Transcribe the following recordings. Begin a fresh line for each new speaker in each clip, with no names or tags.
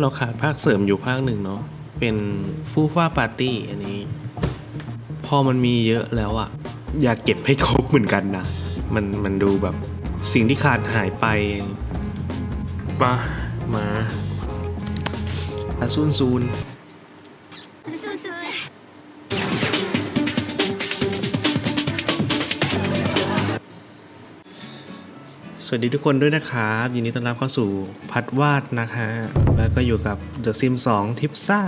เราขาดภาคเสริมอยู่ภาคหนึ่งเนาะ เป็นฟูฟ้าปาร์ตี้อันนี้ พอมันมีเยอะแล้วอะอยากเก็บให้ครบเหมือนกันนะ มันมันดูแบบสิ่งที่ขาดหายไปปะมาอาซูนซูน สวัสดีทุกคนด้วยนะครับยินดีต้อนรับเข้าสู่พัดวาดนะคะแล้วก็อยู่กับ The Sims 2ทิปซ่า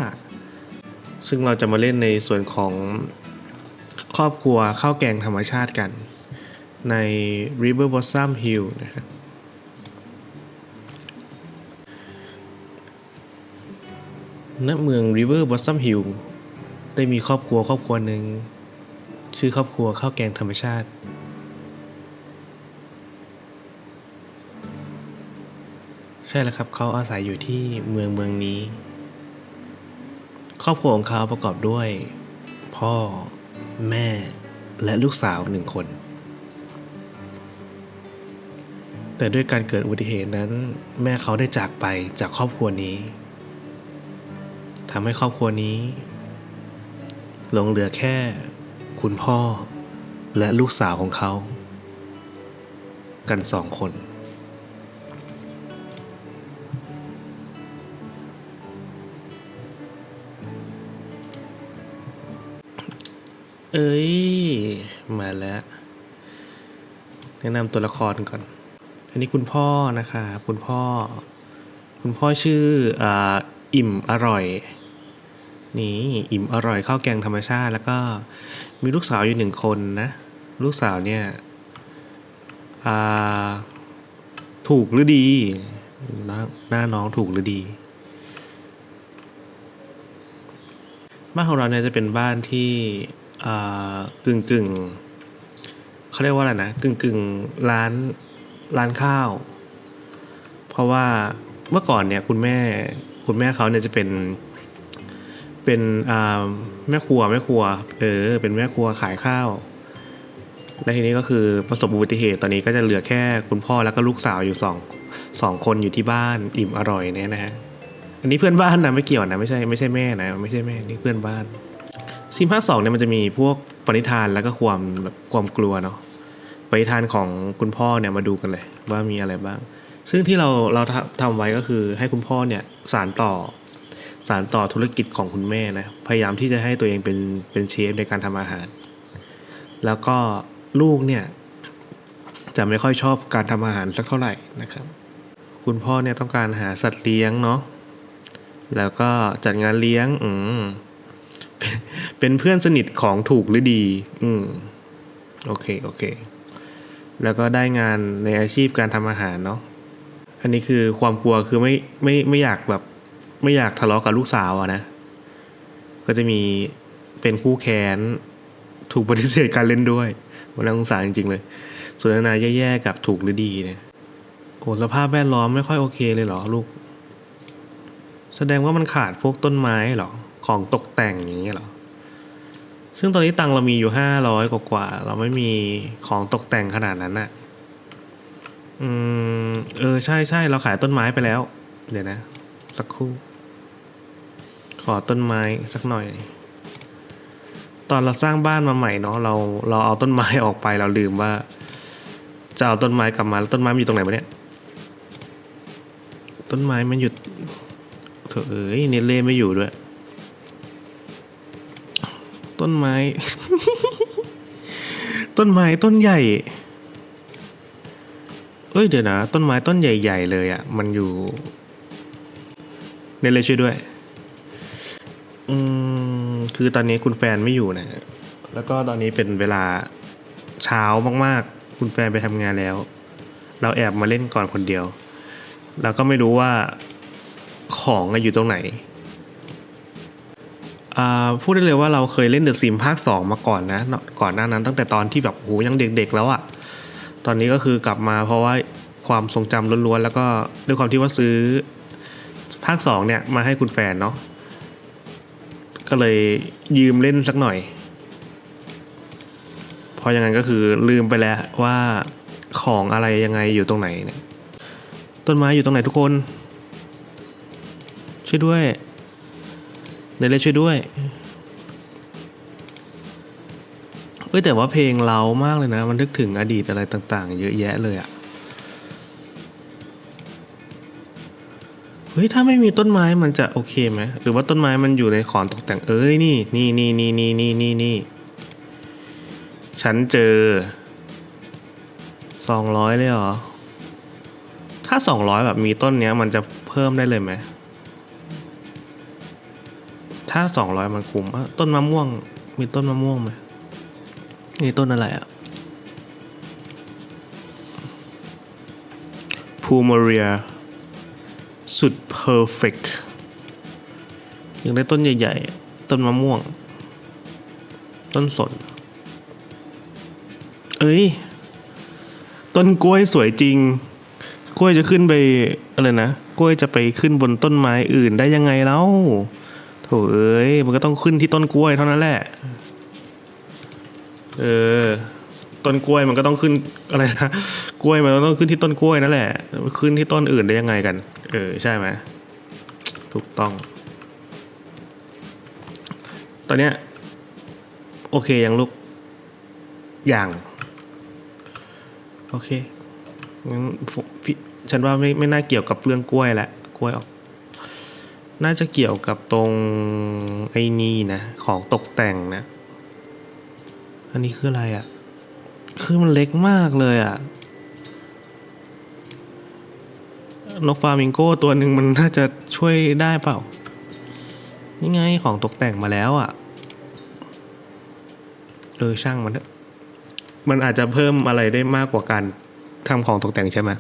ซึ่งเราจะมาเล่นในส่วนของครอบครัวข้าวแกงธรรมชาติกันใน River Blossom Hill นะครับณเมือง River Blossom Hill ได้มีครอบครัวครอบครัวหนึ่ง ชื่อครอบครัวข้าวแกงธรรมชาติ ใช่แล้วครับเขาอาศัยอยู่ที่เมืองเมืองนี้ ครอบครัวของเขาประกอบด้วย พ่อ แม่ และลูกสาวหนึ่งคน แต่ด้วยการเกิดอุบัติเหตุนั้น แม่เขาได้จากไปจากครอบครัวนี้ทำให้ครอบครัวนี้หลงเหลือแค่ คุณพ่อ และลูกสาวของเขา กันสองคน เอ้ย มาแล้ว แนะนำตัวละครก่อน อันนี้คุณพ่อนะคะคุณพ่อ คุณพ่อชื่อออิ่มอร่อย นี่อิ่มอร่อยข้าวแกงธรรมชาติ แล้วก็มีลูกสาวอยู่หนึ่งคนนะ ลูกสาวเนี่ยถูกหรือดีหน้าหน้าน้องถูกหรือดีบ้านของเราเนี่ยจะเป็นบ้านที่ กึ่งกึ่งเขาเรียกว่าอะไรนะกึ่งกึ่งร้านร้านข้าว เพราะว่าเมื่อก่อนเนี่ยคุณแม่คุณแม่เขาเนี่ยจะเป็น เป็นแม่ครัวแม่ครัวเออเป็นแม่ครัวขายข้าว และทีนี้ก็คือประสบอุบัติเหตุตอนนี้ก็จะเหลือแค่คุณพ่อแล้วก็ลูกสาวอยู่สองสองคนอยู่ที่บ้านอิ่มอร่อยเนี่ยนะฮะอันนี้เพื่อนบ้านนะไม่เกี่ยวนะไม่ใช่ไม่ใช่แม่นะไม่ใช่แม่นี่เพื่อนบ้าน ซิมภาคสองเนี่ยมันจะมีพวกปณิธานแล้วก็ความแบบความกลัวเนาะปณิธานของคุณพ่อเนี่ยมาดูกันเลย ว่ามีอะไรบ้าง ซึ่งที่เราเราทำไว้ก็คือให้คุณพ่อเนี่ยสารต่อสารต่อธุรกิจของคุณแม่นะพยายามที่จะให้ตัวเองเป็นเป็นเชฟในการทำอาหาร แล้วก็ลูกเนี่ยจะไม่ค่อยชอบการทำอาหารสักเท่าไหร่นะครับ คุณพ่อเนี่ยต้องการหาสัตว์เลี้ยงเนาะแล้วก็จัดงานเลี้ยงอืม เป็นเพื่อนสนิทของถูกหรือดี อืม โอเค โอเค แล้วก็ได้งานในอาชีพการทำอาหารเนาะ อันนี้คือความกลัวคือไม่ไม่ไม่อยากแบบ ไม่อยากทะเลาะกับลูกสาวอะนะ ก็จะมีเป็นคู่แค้นถูกปฏิเสธการเล่นด้วยมันน่าสงสารจริงๆเลยสนทนาแย่ๆกับถูกหรือดีเนี่ยโอ้สภาพแวดล้อมไม่ค่อยโอเคเลยเหรอลูก แสดงว่ามันขาดพวกต้นไม้เหรอ ของตกแต่งอย่างเงี้ยเหรอ ซึ่งตอนนี้ตังเรามีอยู่ห้าร้อยกว่าๆเราไม่มีของตกแต่งขนาดนั้นอะอืมเออใช่ใช่เราขายต้นไม้ไปแล้ว เดี๋ยวนะ สักครู่ ขอต้นไม้สักหน่อย ตอนเราสร้างบ้านมาใหม่เนาะเราเราเอาต้นไม้ออกไปเราลืมว่า จะเอาต้นไม้กลับมาแล้วต้นไม้มันอยู่ตรงไหนวะเนี่ย ต้นไม้มันหยุดเถอะเอ้ยเนเล่ไม่อยู่ด้วย ต้นไม้ ต้นไม้ต้นใหญ่ เอ้ยเดี๋ยวนะ ต้นไม้ต้นใหญ่ ๆ เลยอะ่ะ มันอยู่เนเลช่วยด้วย อืม คือตอนนี้คุณแฟนไม่อยู่นะ แล้วก็ตอนนี้เป็นเวลาเช้ามาก ๆ คุณแฟนไปทำงานแล้ว เราแอบมาเล่นก่อนคนเดียว เราก็ไม่รู้ว่าของอยู่ตรงไหน พูดได้เลยว่าเราเคยเล่นเดอะซิมภาค 2 มาก่อนนะ ก่อนหน้านั้นตั้งแต่ตอนที่แบบโหยังเด็กๆแล้วอะตอนนี้ก็คือกลับมาเพราะว่าความทรงจำล้วนๆ แล้วก็ด้วยความที่ว่าซื้อภาค 2 เนี่ย มาให้คุณแฟนเนาะก็เลยยืมเล่นสักหน่อยเพราะอย่างนั้นก็คือลืมไปแล้วว่าของอะไรยังไงอยู่ตรงไหนเนี่ยต้นไม้อยู่ตรงไหนทุกคน ช่วยด้วย เนเล่ช่วยด้วย เอ้ยแต่ว่าเพลงเล้ามากเลยนะ มันนึกถึงอดีตอะไรต่าง ๆ เยอะแยะเลยอะเฮ้ยถ้าไม่มีต้นไม้มันจะโอเคไหมหรือว่าต้นไม้มันอยู่ในของตกแต่งเอ้ยนี่นี่นี่นี่นี่นี่นี่นี่ฉันเจอสองร้อยเลยเหรอถ้าสองร้อยแบบมีต้นเนี้ยมันจะเพิ่มได้เลยไหม ถ้าสองร้อยมันคุ้มอะต้นมะม่วง มีต้นมะม่วงไหมนี่ต้นอะไรอะพูมาเรีย สุดเพอร์เฟกอยากได้ต้นใหญ่ๆ ต้นมะม่วง ต้นสน เอ้ย ต้นกล้วยสวยจริง กล้วยจะขึ้นไปอะไรนะ กล้วยจะไปขึ้นบนต้นไม้อื่นได้ยังไงแล้ว โถเอ้ย มันก็ต้องขึ้นที่ต้นกล้วยเท่านั้นแหละ เออ ต้นกล้วยมันก็ต้องขึ้นอะไรนะ กล้วยมันต้องขึ้นที่ต้นกล้วยนั่นแหละ ขึ้นที่ต้นอื่นได้ยังไงกัน เออ ใช่ไหม ถูกต้อง ตอนเนี้ย โอเคยังลูก อย่าง โอเคงั้นฉันว่าไม่ไม่น่าเกี่ยวกับเรื่องกล้วยแหละ กล้วยออก น่าจะเกี่ยวกับตรงไอ้นี่นะของตกแต่งนะอันนี้คืออะไรอะ่ะ คือมันเล็กมากเลยอะ่ะ นกฟลามิงโก้ตัวหนึ่งมันน่าจะช่วยได้เปล่า นี่ไงของตกแต่งมาแล้วอะ่ะ เออช่างมัน มันอาจจะเพิ่มอะไรได้มากกว่าการทำของตกแต่งใช่ไหม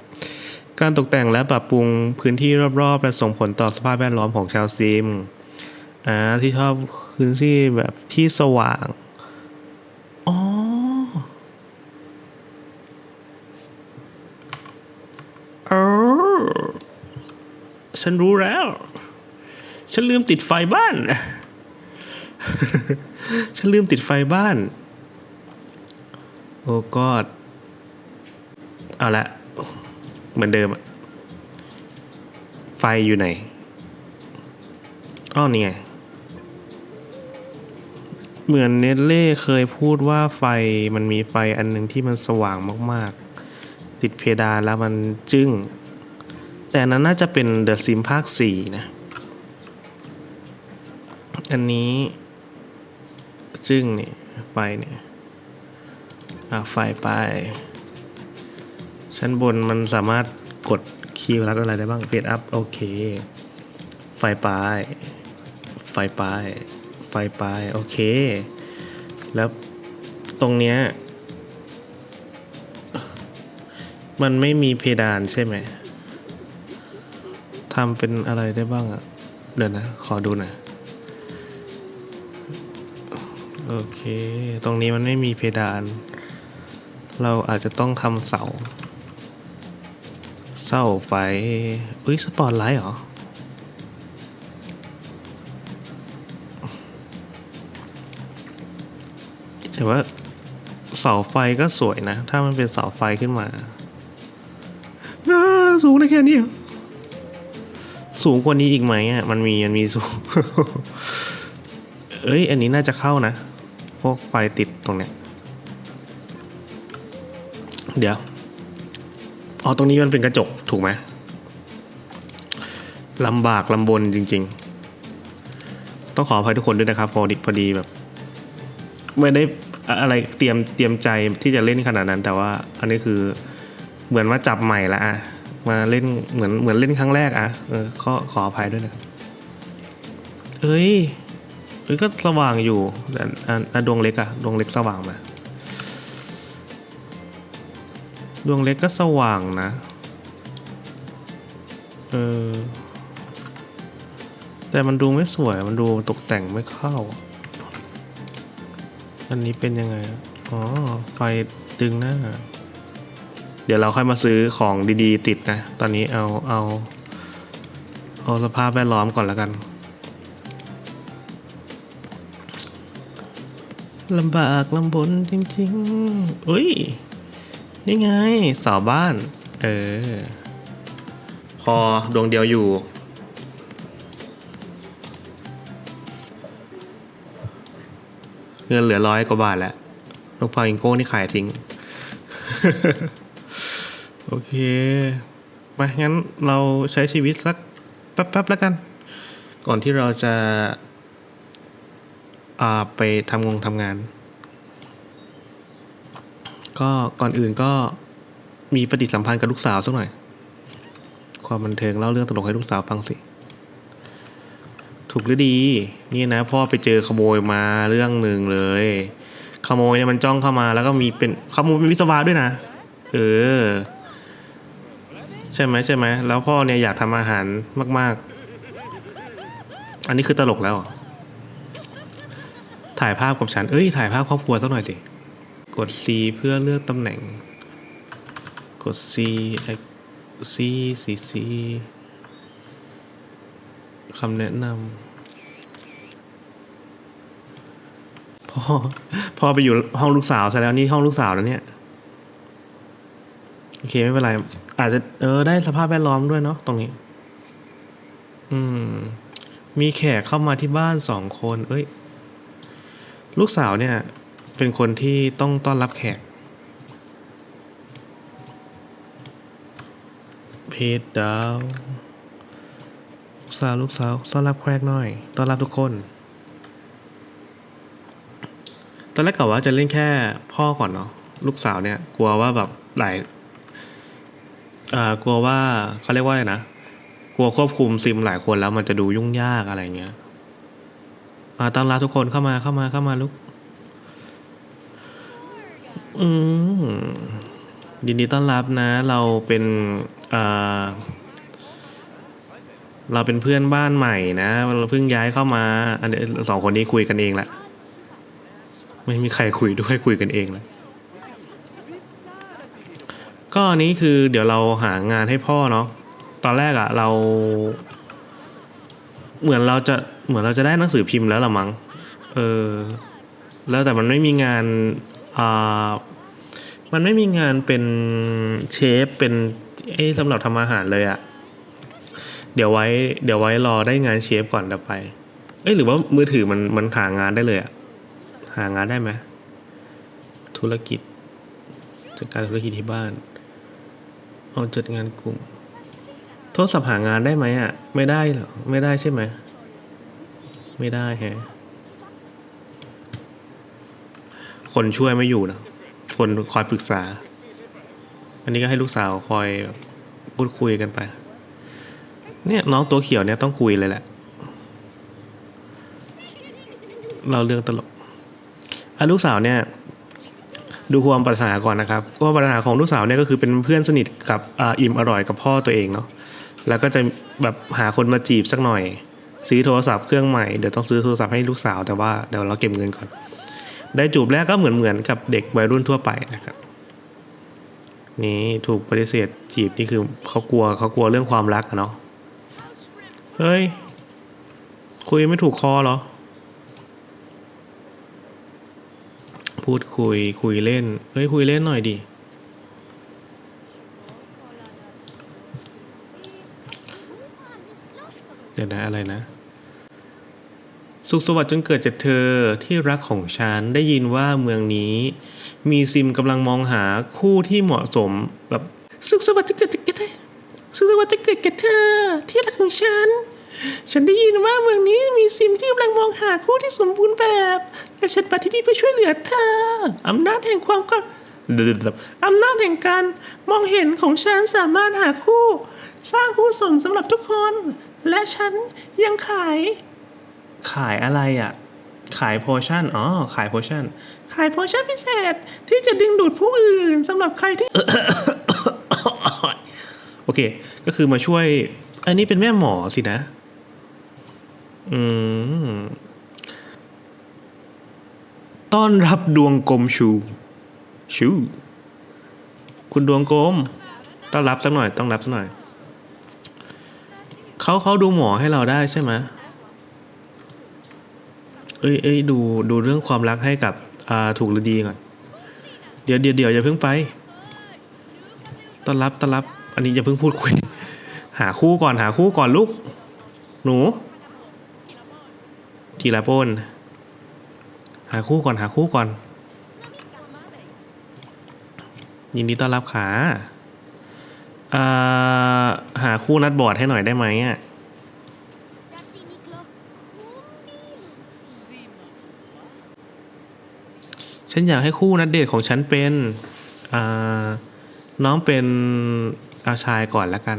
การตกแต่งและปรับปรุงพื้นที่รอบๆและส่งผลต่อสภาพแวดล้อมของชาวซิมอ่าที่ชอบพื้นที่แบบที่สว่าง อ๋อ เออ ฉันรู้แล้ว ฉันลืมติดไฟบ้าน ฉันลืมติดไฟบ้าน โอ้กอด เอาละ เหมือนเดิมอะไฟอยู่ไหนอ้อนี่ไง เหมือนเนเล่เคยพูดว่าไฟมันมีไฟอันหนึ่งที่มันสว่างมากๆ ติดเพดานแล้วมันจึ้ง แต่นนั้นน่าจะเป็นเดอะซิมภาคสี่นะ อันนี้ จึ้งเนี่ยไฟเนี่ยอะไฟไป ชั้นบนมันสามารถกดคีย์รัดอะไรได้บ้างเปลี่ยนอัพโอเค ไฟไปไฟไปไฟไปโอเค แล้วตรงเนี้ย มันไม่มีเพดานใช่ไหมทำเป็นอะไรได้บ้างอะเดี๋ยวนะ ขอดูหน่อยโอเค ตรงนี้มันไม่มีเพดาน เราอาจจะต้องทำเสา เสาไฟ อุ้ยสปอตไลท์เหรอ แต่ว่าเสาไฟก็สวยนะ ถ้ามันเป็นเสาไฟขึ้นมา สูงได้แค่นี้ สูงกว่านี้อีกไหมอะ มันมี มันมีสูง เอ้ย อันนี้น่าจะเข้านะ พวกไฟติดตรงเนี้ย เดี๋ยว อ๋อตรงนี้มันเป็นกระจกถูกไหมลำบากลำบนจริง ๆ ต้องขออภัยทุกคนด้วยนะครับพอดีพอดีแบบ ไม่ได้อะไรเตรียมเตรียมใจที่จะเล่นขนาดนั้น แต่ว่าอันนี้คือเหมือนมาจับใหม่ละอะมาเล่นเหมือนเหมือนเล่นครั้งแรกอะเออขอขออภัยด้วยนะเอ้ยเอ้ยก็สว่างอยู่แต่ดวงเล็กอะดวงเล็กสว่างไห ดวงเล็กก็สว่างนะ เออ แต่มันดูไม่สวย มันดูตกแต่งไม่เข้า อันนี้เป็นยังไง อ๋อ ไฟดึงหน้า เดี๋ยวเราค่อยมาซื้อของดีๆ ติดนะ ตอนนี้เอา เอา เอาสภาพแวดล้อมก่อนแล้วกันลำบากลำบนจริงๆอุ้ย นี่ไงสาวบ้าน เออ พอดวงเดียวอยู่ เงินเหลือร้อยกว่าบาทแล้วนกพาวิงโก้นี่ขายทิ้ง โอเค มางั้นเราใช้ชีวิตสักแป๊บๆแล้วกัน ก่อนที่เราจะาไปทำงงทำงาน ก็ก่อนอื่นก็มีปฏิสัมพันธ์กับลูกสาวสักหน่อย ความบันเทิงเล่าเรื่องตลกให้ลูกสาวฟังสิ ถูกหรือดี นี่นะพ่อไปเจอขโมยมาเรื่องหนึ่งเลย ขโมยเนี่ยมันจ้องเข้ามา แล้วก็มีเป็นขโมยเป็นวิศวะด้วยนะ เออ ใช่ไหมใช่ไหมแล้วพ่อเนี่ยอยากทำอาหารมาก ๆ อันนี้คือตลกแล้ว ถ่ายภาพกับฉัน เอ้ยถ่ายภาพครอบครัวสักหน่อยสิ ด C เพื่อเลือกตำแหน่ง กด C C C C คำแนะนำพ่อพ่อไปอยู่ห้องลูกสาวซะแล้วนี่ห้องลูกสาวแล้วเนี่ย โอเค ไม่เป็นไร อาจจะเออได้สภาพแวดล้อมด้วยเนาะตรงนี้ อืม มีแขกเข้ามาที่บ้านสองคน เอ้ย ลูกสาวเนี่ย เป็นคนที่ต้องต้อนรับแขก เพจดาวลูกสาวลูกสาวต้อนรับแขกหน่อย ต้อนรับทุกคน ตอนแรกกะว่าจะเล่นแค่พ่อก่อนเนาะ ลูกสาวเนี่ย กลัวว่าแบบหลายอ่ากลัวว่าเขาเรียกว่าอะไรนะ กลัวควบคุมซิมหลายคนแล้วมันจะดูยุ่งยากอะไรเงี้ยอ่าต้อนรับทุกคนเข้ามาเข้ามาเข้ามาลูก อืมยินดีต้อนรับนะ เราเป็นอ่าเราเป็นเพื่อนบ้านใหม่นะ เราเพิ่งย้ายเข้ามา อันเนี้ยสองคนนี้คุยกันเองแหละไม่มีใครคุยด้วยคุยกันเองแหละก็อันนี้คือเดี๋ยวเราหางานให้พ่อเนาะตอนแรกอะเรา เหมือนเราจะเหมือนเราจะได้หนังสือพิมพ์แล้วละมั้งเออ แล้วแต่มันไม่มีงาน มันไม่มีงานเป็นเชฟเป็นไอ้สำหรับทำอาหารเลยอะเดี๋ยวไว้เดี๋ยวไว้รอได้งานเชฟก่อนเดี๋ยวไป เอ้ยหรือว่ามือถือมันมันหางานได้เลยอะหางานได้ไหมธุรกิจจัดการธุรกิจที่บ้านเอาจัดงานกลุ่ม โทรศัพท์หางานได้ไหมอะไม่ได้เหรอไม่ได้ใช่ไหมไม่ได้แฮะ คนช่วยไม่อยู่นะคนคอยปรึกษา อันนี้ก็ให้ลูกสาวคอยพูดคุยกันไป เนี่ยน้องตัวเขียวเนี่ยต้องคุยเลยแหละ เราเรื่องตลกอะลูกสาวเนี่ย ดูความปรารถนาก่อนนะครับความปรารถนาของลูกสาวเนี่ยก็คือเป็นเพื่อนสนิทกับอ่าอิ่มอร่อยกับพ่อตัวเองเนาะแล้วก็จะแบบหาคนมาจีบสักหน่อย ซื้อโทรศัพท์เครื่องใหม่เดี๋ยวต้องซื้อโทรศัพท์ให้ลูกสาวแต่ว่าเดี๋ยวเราเก็บเงินก่อน ได้จูบแรกก็เหมือนเหมือนกับเด็กวัยรุ่นทั่วไปนะครับ นี่ถูกปฏิเสธจีบนี่คือเขากลัวเขากลัวเรื่องความรักอะเนาะเฮ้ย คุยไม่ถูกคอเหรอ พูดคุยคุยเล่น เฮ้ย คุยเล่นหน่อยดิเดี๋ยวนะอะไรนะ สุขสวัสดิ์จนเกิดจากเธอที่รักของฉันได้ยินว่าเมืองนี้ มีซิมกำลังมองหาคู่ที่เหมาะสมแบบสุขสวัสดิ์จนเกิดจากเธอสุขสวัสดิ์จนเกิดจากเธอที่รักของฉันฉันได้ยินว่าเมืองนี้มีซิมที่กำลังมองหาคู่ที่สมบูรณ์แบบและฉันมาที่นี่เพื่อช่วยเหลือเธออำนาจแห่งความก็อำนาจแห่งการมองเห็นของฉันสามารถหาคู่ สร้างคู่สมสำหรับทุกคน และฉันยังขาย ขายอะไรอะ ขายโพชั่น อ๋อ ขายโพชั่น ขายโพชั่นพิเศษ ที่จะดึงดูดผู้อื่นสำหรับใครที่ โอเค ก็คือมาช่วย อันนี้เป็นแม่หมอสินะ อืม ต้อนรับดวงกลมชู ชู คุณดวงกลม ต้อนรับสักหน่อย ต้องรับสักหน่อย เขาเขาดูหมอให้เราได้ใช่ไหม เอ้ยเอ้ยดูดูเรื่องความรักให้กับอ่าถูกหรือดีก่อน เดี๋ยวเดี๋ยวเดี๋ยวอย่าเพิ่งไปต้อนรับต้อนรับ อันนี้อย่าเพิ่งพูดคุย หาคู่ก่อนหาคู่ก่อนลูก หนูทีละปนหาคู่ก่อนหาคู่ก่อน ยินดีต้อนรับขาอ่าหาคู่นัดบอร์ดให้หน่อยได้ไหมอะ ฉันอยากให้คู่นัดเดทของฉันเป็นน้องเป็นอาชายก่อนล้วกัน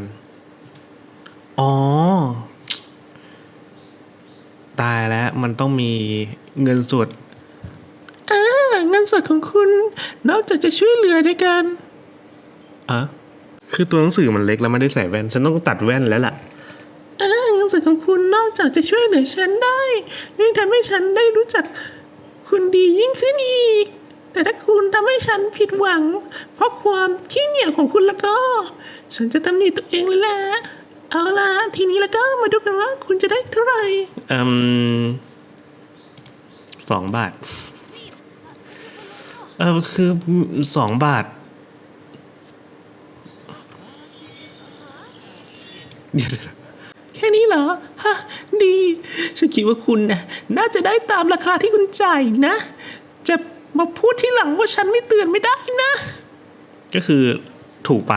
อ๋อ ตายแล้วมันต้องมีเงินสดอ่าเงินสดของคุณ นอกจากจะช่วยเหลือในการอะคือตัวหนังสือมันเล็กแล้วไม่ได้ใส่แว่น ฉันต้องตัดแว่นแล้วล่ะอาเงินสดของคุณนอกจากจะช่วยเหลือฉันได้ยังทำให้ฉันได้รู้จัก คุณดียิ่งขึ้นอีก แต่ถ้าคุณทำให้ฉันผิดหวัง เพราะความขี้เหนียวของคุณแล้วก็ ฉันจะตำหนิตัวเองเลยแหละเอาล่ะทีนี้แล้วก็มาดูกันว่าคุณจะได้เท่าไหร่อืมสองบาท เออคือสองบาท เดี๋ยวๆแค่นี้เหรอ ฮะ ดี ฉัน คิดว่าคุณนะน่าจะได้ตามราคาที่คุณจ่ายนะ จะมาพูดที่หลังว่าฉันไม่เตือนไม่ได้นะ ก็คือถูกไป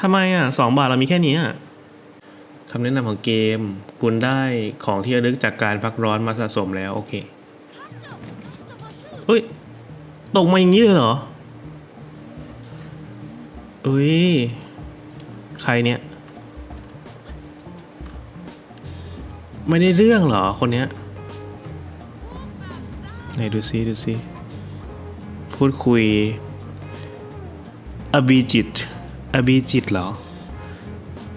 ทำไมอะสองบาทเรามีแค่นี้อะคำแนะนำของเกม คุณได้ของที่ระลึกจากการพักร้อนมาสะสมแล้ว โอเคเฮ้ย ตกมาอย่างนี้เลยเหรอเอ้ย ใครเนี่ย ไม่ได้เรื่องเหรอคนเนี้ยไหนดูซิดูซิพูดคุยอบีจิตอบีจิตเหรอ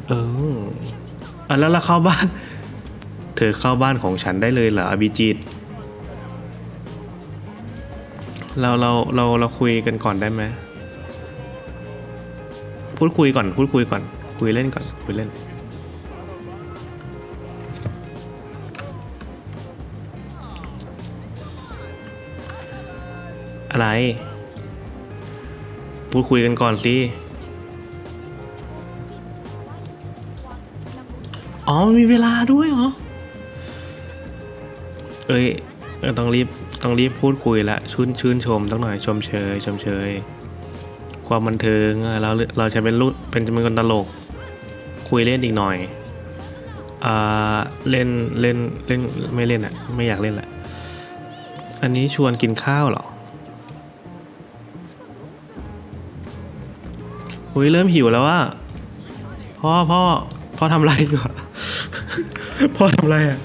เอออะแล้วเราเข้าบ้าน เธอเข้าบ้านของฉันได้เลยเหรออบีจิต เราเราเราเราคุยกันก่อนได้ไหมพูดคุยก่อน พูดคุยก่อน คุยเล่นก่อน คุยเล่น อะไร พูดคุยกันก่อนสิ อ๋อมีเวลาด้วยเหรอ เอ้ยต้องรีบต้องรีบพูดคุยละชื่นชื่นชมต้องหน่อยชมเชยชมเชย ความบันเทิงเราเราจะเป็นรุ่นเป็นจะเป็นคนตลก คุยเล่นอีกหน่อยอ่าเล่นเล่นเล่นไม่เล่นอะไม่อยากเล่นแหละ อันนี้ชวนกินข้าวเหรอ อุ้ยเริ่มหิวแล้วว่าพ่อพ่อพ่อทำไรอยู่อะพ่อทำไรอะ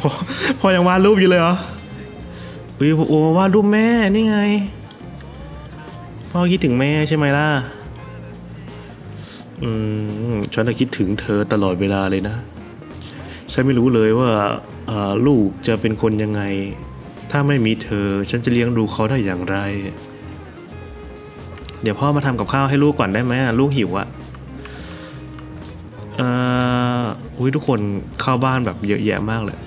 พ่อพ่อยังวาดรูปอยู่เลยเหรออุ้ยโอ้วาดรูปแม่นี่ไง พ่อคิดถึงแม่ใช่ไหมล่ะ อืมฉันคิดถึงเธอตลอดเวลาเลยนะ ฉันไม่รู้เลยว่าลูกจะเป็นคนยังไง ถ้าไม่มีเธอ ฉันจะเลี้ยงดูเขาได้อย่างไร เดี๋ยวพ่อมาทำกับข้าวให้ลูกก่อนได้ไหมลูกหิวอะเอ่ออุ้ยทุกคนเข้าบ้านแบบเยอะแยะมากเลย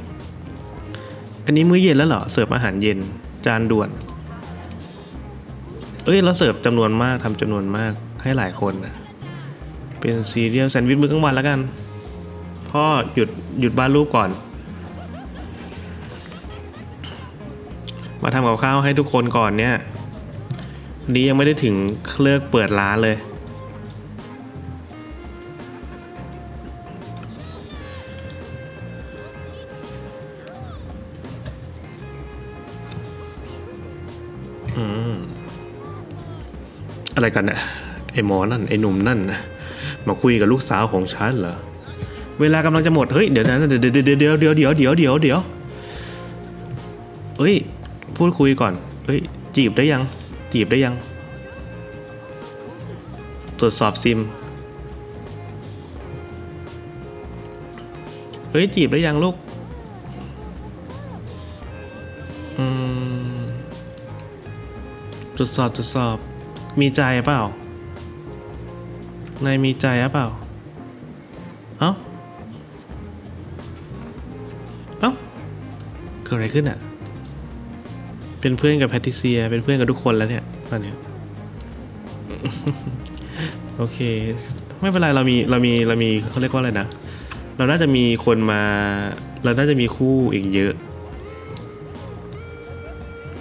อันนี้มื้อเย็นแล้วเหรอ เสิร์ฟอาหารเย็นจานด่วน เอ้ยเราเสิร์ฟจำนวนมากทำจำนวนมากให้หลายคนนะเป็นซีเรียลแซนด์วิชมื้อกลางวันแล้วกัน พ่อหยุดหยุดบ้านลูกก่อน มาทำกับข้าวให้ทุกคนก่อนเนี่ย ดียังไม่ได้ถึงเลิกเปิดร้านเลยอืมอะไรกันน่ะไอหมอนั่น ไอหนุ่มนั่นนะมาคุยกับลูกสาวของฉันเหรอ เวลากำลังจะหมด เฮ้ย เดี๋ยวนะเดี๋ยวเดี๋ยวเดี๋ยวเดี๋ยวเดี๋ยวเดี๋ยวเดี๋ยวเดี๋ยวเฮ้ย พูดคุยก่อน เฮ้ย จีบได้ยัง จีบได้ยัง ตรวจสอบซิม เฮ้ย จีบได้ยังลูก อืม ตรวจสอบตรวจสอบ มีใจเปล่า นายมีใจหรือเปล่า เอ้า เอ้า เกิดอะไรขึ้นอะ เป็นเพื่อนกับแพทิเซีย เป็นเพื่อนกับทุกคนแล้วเนี่ยตอนเนี้ยโอเค ไม่เป็นไรเรามีเรามีเรามีเขาเรียกว่าอะไรนะ เราน่าจะมีคนมา เราน่าจะมีคู่อีกเยอะ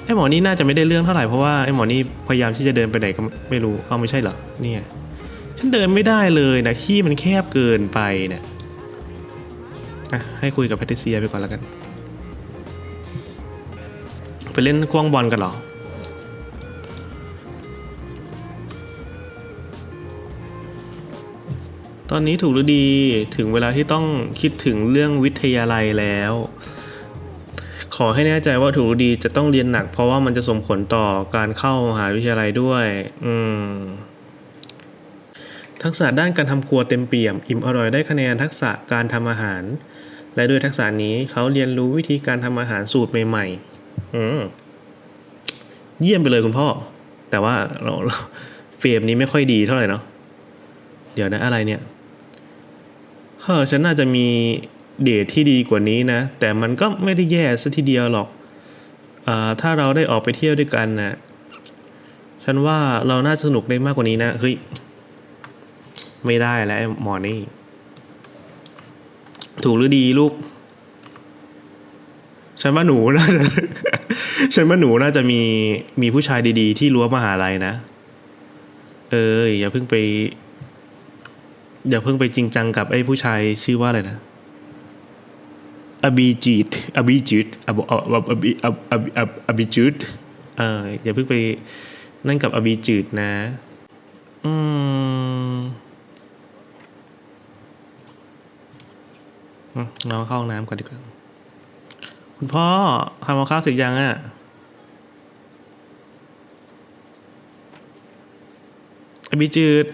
ไอ้หมอนี่น่าจะไม่ได้เรื่องเท่าไหร่เพราะว่าไอ้หมอนี่พยายามที่จะเดินไปไหนก็ไม่รู้เอาไม่ใช่เหรอเนี่ยฉันเดินไม่ได้เลยนะที่มันแคบเกินไปเนี่ยอะให้คุยกับแพทิเซียไปก่อนแล้วกัน ไปเล่นควงบอลกันเหรอ ตอนนี้ถูกหรือดีถึงเวลาที่ต้องคิดถึงเรื่องวิทยาลัยแล้ว ขอให้แน่ใจว่าถูกหรือดีจะต้องเรียนหนัก เพราะว่ามันจะส่งผลต่อการเข้ามหาวิทยาลัยด้วย อืมทักษะด้านการทำครัวเต็มเปี่ยม อิ่มอร่อยได้คะแนนทักษะการทำอาหาร และด้วยทักษะนี้เขาเรียนรู้วิธีการทำอาหารสูตรใหม่ ๆ เยี่ยมไปเลยคุณพ่อ แต่ว่าเราเฟรมนี้ไม่ค่อยดีเท่าไหร่เนาะเดี๋ยวนะอะไรเนี่ยเฮ้อฉันน่าจะมีเดทที่ดีกว่านี้นะ แต่มันก็ไม่ได้แย่ซะทีเดียวหรอกอ่าถ้าเราได้ออกไปเที่ยวด้วยกันนะฉันว่าเราน่าจะสนุกได้มากกว่านี้นะเฮ้ยไม่ได้แล้วไอ้หมอนี่ ถูกหรือดีลูก ฉันว่าหนูน่าจะ ฉันว่าหนูน่าจะมีมีผู้ชายดีๆ ที่รั้วมหาลัยนะ เอออย่าเพิ่งไป อย่าเพิ่งไปจริงจังกับไอ้ผู้ชายชื่อว่าอะไรนะอบีจีดอบีจีดอบีอบีอบีอบีจูดเอออย่าเพิ่งไปนั่นกับอบีจืดนะ อืมน้องเข้าห้องน้ำก่อนดีกว่า คุณพ่อทำกับข้าวเสร็จยังอะอบีจืด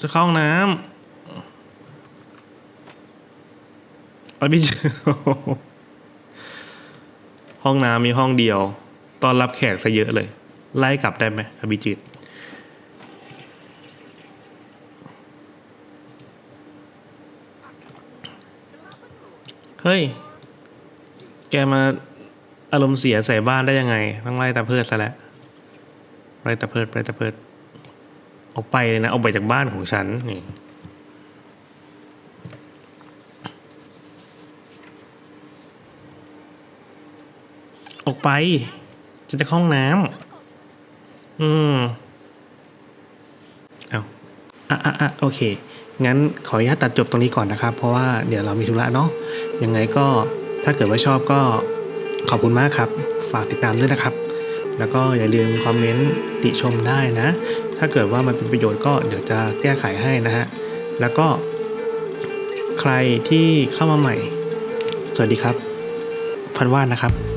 จะเข้าห้องน้ำอบีจืด ห้องน้ำมีห้องเดียว ตอนรับแขกซะเยอะเลย ไล่กลับได้ไหมอบิจิตเฮ้ย แกมาอารมณ์เสียใส่บ้านได้ยังไง ต้องไล่ตาเพิดซะแล้วไล่ตาเพิดไล่ตาเพิดออกไปเลยนะออกไปจากบ้านของฉันนี่ออกไป จะจะห้องน้ำอืมเอาอะอะอะโอเค งั้นขออนุญาตตัดจบตรงนี้ก่อนนะครับ เพราะว่าเดี๋ยวเรามีธุระเนาะยังไงก็ ถ้าเกิดว่าชอบก็ขอบคุณมากครับ ฝากติดตามด้วยนะครับ แล้วก็อย่าลืมคอมเมนต์ติชมได้นะ ถ้าเกิดว่ามันเป็นประโยชน์ก็เดี๋ยวจะแก้ไขให้นะฮะ แล้วก็ใครที่เข้ามาใหม่ สวัสดีครับ พันว่านนะครับ